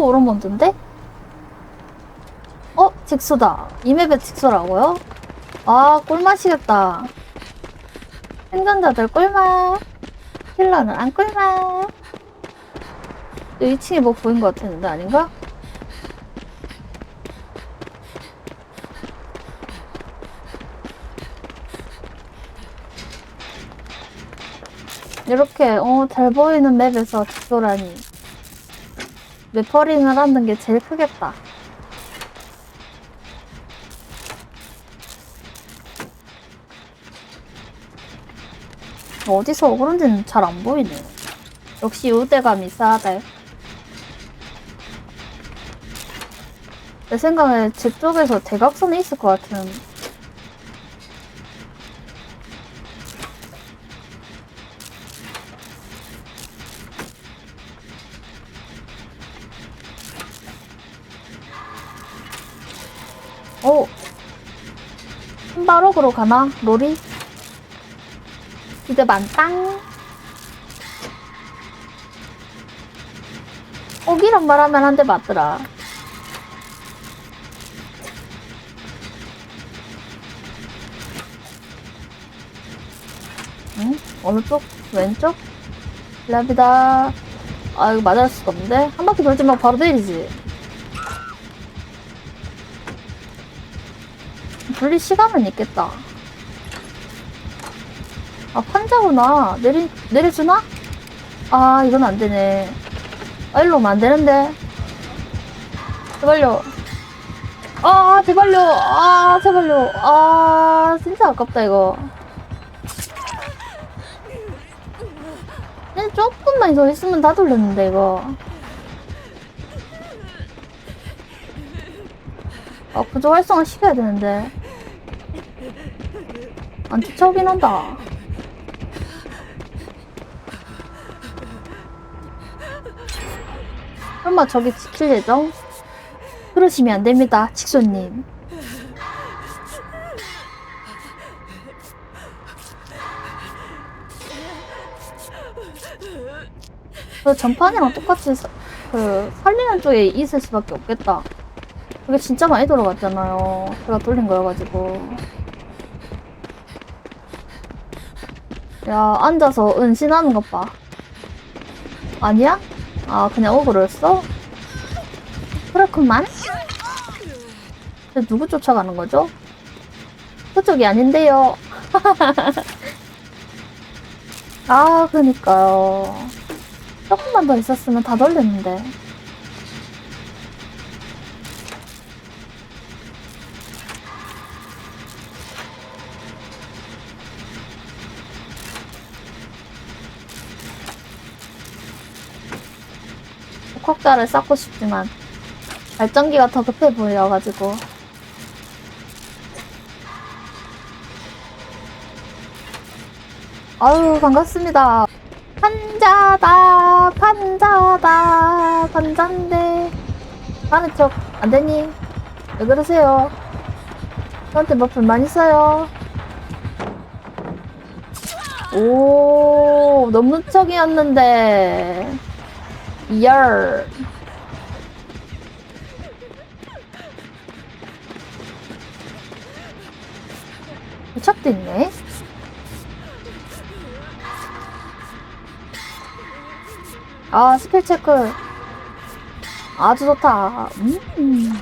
또 오른몬드인데? 어? 직수다. 이 맵에 직수라고요? 아, 꿀맛이겠다. 생존자들 꿀맛. 킬러는 안 꿀맛. 2층에 뭐 보인 것 같았는데, 아닌가? 이렇게, 어, 잘 보이는 맵에서 직소라니. 맵퍼링을 하는 게 제일 크겠다. 어디서 오는지는 잘 안 보이네. 역시 우대감이 싸대. 내 생각에 제 쪽에서 대각선에 있을 것 같은. 오! 신바록으로 가나? 롤이? 기대 만땅. 오기란 말하면 한 대 맞더라. 응? 어느 쪽? 왼쪽? 라비다. 아, 이거 맞을 수가 없는데? 한 바퀴 돌지 말고 바로 내리지. 분리 시간은 있겠다. 아, 판자구나. 내리, 내려주나? 아, 이건 안 되네. 아, 일로 오면 안 되는데. 제발요. 아, 제발요. 아, 제발요. 아, 진짜 아깝다, 이거. 그냥 조금만 더 있으면 다 돌렸는데, 이거. 아, 구조 활성화 시켜야 되는데. 안 쫓아오긴 한다. 설마 저기 지킬 예정? 그러시면 안 됩니다, 직소님. 그 전판이랑 똑같이 사- 그 살리는 쪽에 있을 수밖에 없겠다. 그게 진짜 많이 돌아갔잖아요. 제가 돌린 거여가지고. 야, 앉아서 은신하는 것 봐. 아니야? 아, 그냥 오그렸어? 그렇구만. 근데 누구 쫓아가는 거죠? 그쪽이 아닌데요. 아, 그니까요. 조금만 더 있었으면 다 돌렸는데. 콕자를 쌓고 싶지만 발전기가 더 급해 보여가지고. 아유 반갑습니다. 판자다 판자다 판자인데. 하는 척 안되니? 왜 그러세요? 저한테 뭐 불만 있어요. 오 너무 척이었는데 열. 부착도 있네. 아 스킬 체크. 아주 좋다. 음.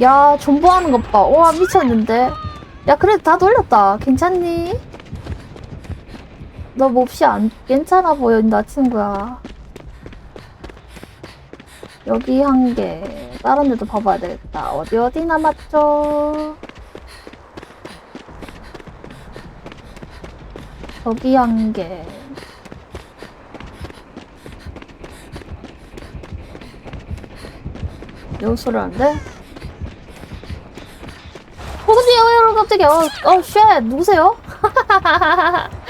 야 존버하는 것 봐. 와 미쳤는데. 야 그래도 다 돌렸다. 괜찮니? 너 몹시 안 괜찮아 보인다 친구야. 여기 한 개. 다른 데도 봐봐야 되겠다. 어디 어디 남았죠 저기 한개. 소리 하는데 어디요 여러분. 갑자기. 어 어 쉣. 누구세요?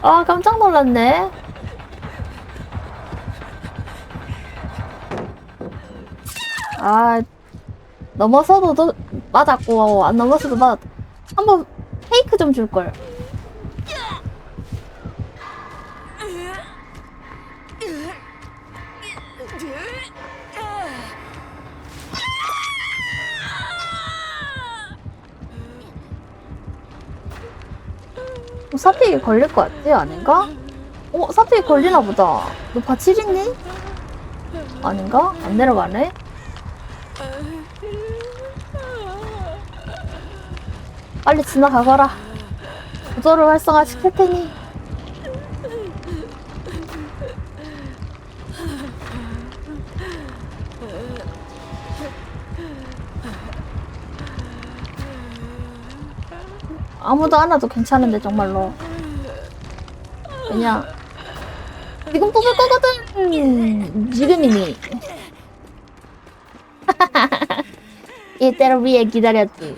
아 깜짝 놀랐네 아 넘어서도 도, 맞았고 안 넘어서도 맞았 한번 페이크 좀 줄걸 사픽이 걸릴 것 같지? 아닌가? 어, 사픽이 걸리나 보다. 너 바칠이니? 아닌가? 안 내려가네? 빨리 지나가거라. 구조를 활성화 시킬 테니. 아무도 안 와도 괜찮은데 정말로. 그냥 지금 뽑을 거거든. 지금이니. 이때를 위해 기다렸지.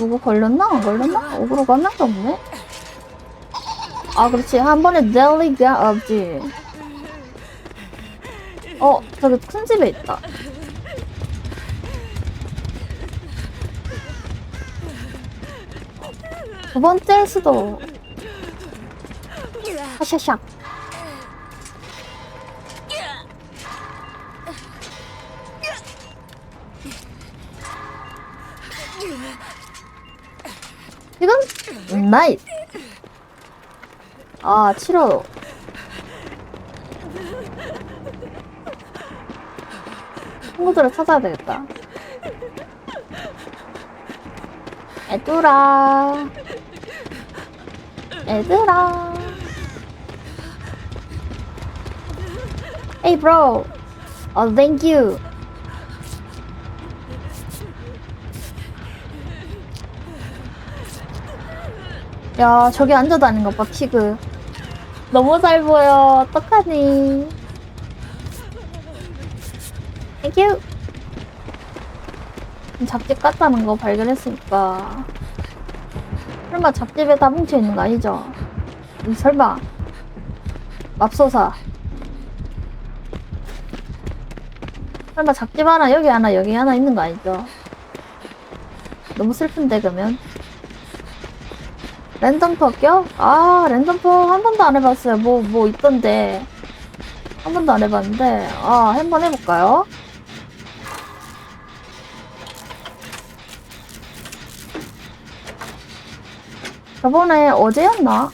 누구 걸렸나? 안 걸렸나? 오그로가 한 명도 없네? 아, 그렇지. 한 번에 델리가 없지. 어, 저기 큰 집에 있다. 두 번째 수도. 하샤샥. 나이스. 아, 치료. 친구들을 찾아야 되겠다. 애들아. 애들아. Bro. Oh, thank you. 야, 저기 앉아 다니는 것 봐, 피그. 너무 잘 보여. 어떡하니. 땡큐. 잡집 같다는 거 발견했으니까. 설마 잡집에 다 뭉쳐 있는 거 아니죠? 이 설마. 맙소사. 설마 잡집 하나, 여기 하나, 여기 하나 있는 거 아니죠? 너무 슬픈데, 그러면. 랜덤퍼 껴? 아, 랜덤 퍼 한 번도 안 해봤어요. 뭐, 뭐 있던데. 한 번도 안 해봤는데. 아, 한 번 해볼까요? 저번에 어제였나?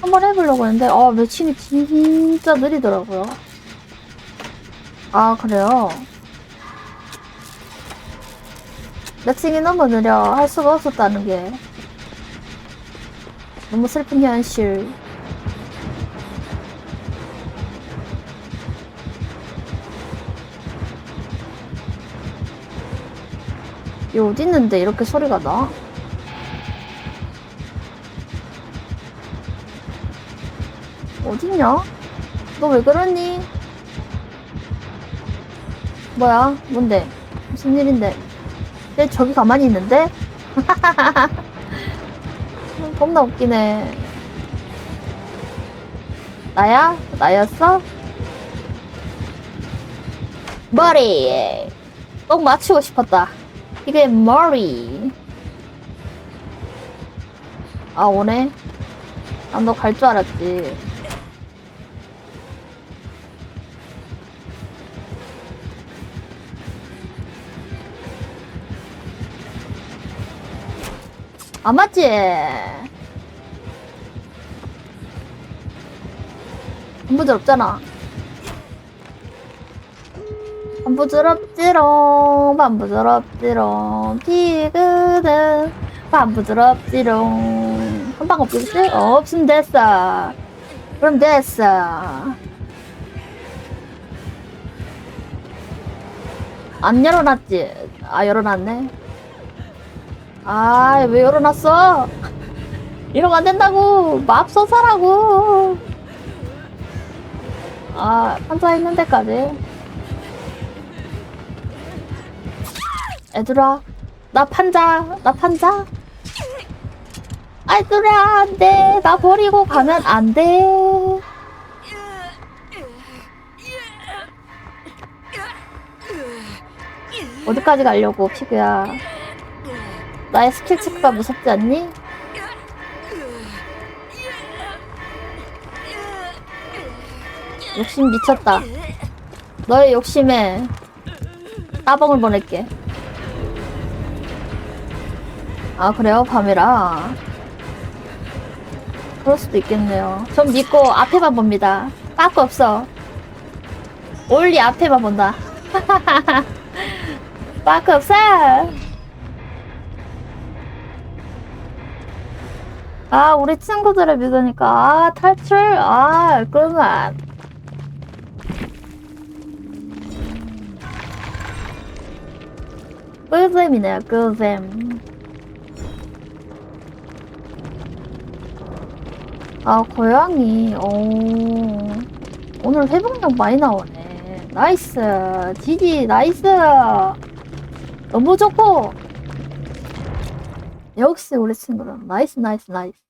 한 번 해보려고 했는데, 아, 매칭이 진짜 느리더라고요. 아, 그래요? 매칭이 너무 느려. 할 수가 없었다는 게. 너무 슬픈 현실. 이 어디 있는데 이렇게 소리가 나? 어딨냐? 너 왜 그러니? 뭐야? 뭔데? 무슨 일인데? 내 저기 가만히 있는데? 겁나 웃기네. 나야? 나였어? 머리! 꼭 맞추고 싶었다. 이게 머리. 아, 오네? 난 너 갈 줄 알았지. 안 맞지? 안 부드럽잖아. 안 부드럽지롱, 안 부드럽지롱, 피그는 안 부드럽지롱. 한방 없겠지? 어, 없으면 됐어. 그럼 됐어. 안 열어놨지? 아, 열어놨네. 아, 왜 열어놨어? 이러면 안 된다고. 맙소사라고. 아 앉아있는 데까지. 애들아 나 판자 나 판자? 아이들아 안돼. 나 버리고 가면 안돼. 어디까지 가려고 피그야? 나의 스킬 체크가 무섭지 않니? 욕심 미쳤다. 너의 욕심에 따봉을 보낼게. 아, 그래요? 밤이라. 그럴 수도 있겠네요. 전 믿고 앞에만 봅니다. 빠꾸 없어. 올리 앞에만 본다. 빠꾸 없어! 아, 우리 친구들을 믿으니까, 아, 탈출? 아, 그만. 꿀잼이네요, 꿀잼. 아, 고양이, 오. 오늘 회복력 많이 나오네. 나이스. 지지, 나이스. 너무 좋고. 역시 우리 친구는 나이스, 나이스, 나이스.